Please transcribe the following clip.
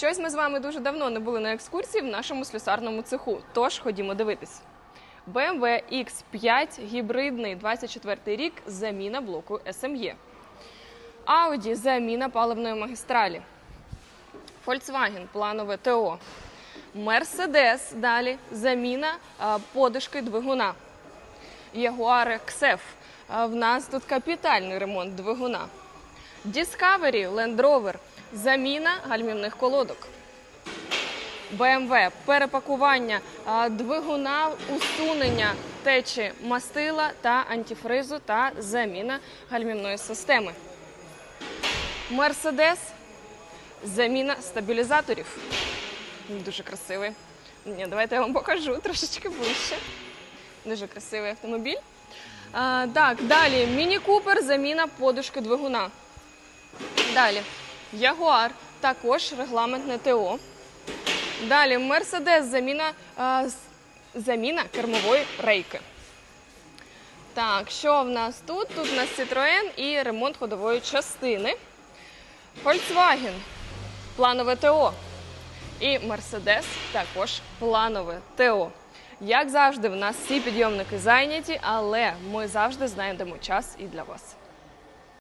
Щось ми з вами дуже давно не були на екскурсії в нашому слюсарному цеху. Тож ходімо дивитись. BMW X5 гібридний 24 рік заміна блоку SME. Audi заміна паливної магістралі. Volkswagen планове ТО. Mercedes далі заміна а, подушки двигуна. Jaguar XF. В нас тут капітальний ремонт двигуна. Discovery Land Rover. Заміна гальмівних колодок. BMW перепакування двигуна, усунення течі мастила та антифризу та заміна гальмівної системи. Mercedes заміна стабілізаторів. Дуже красивий. Ні, давайте я вам покажу трошечки ближче. Дуже красивий автомобіль. А, так, далі Міні Купер, заміна подушки двигуна. Далі Ягуар, також регламентне ТО. Далі Мерседес, заміна, кермової рейки. Так, що в нас тут? Тут у нас Citroën і ремонт ходової частини. Volkswagen, планове ТО. І Mercedes також планове ТО. Як завжди, в нас всі підйомники зайняті, але ми завжди знайдемо час і для вас.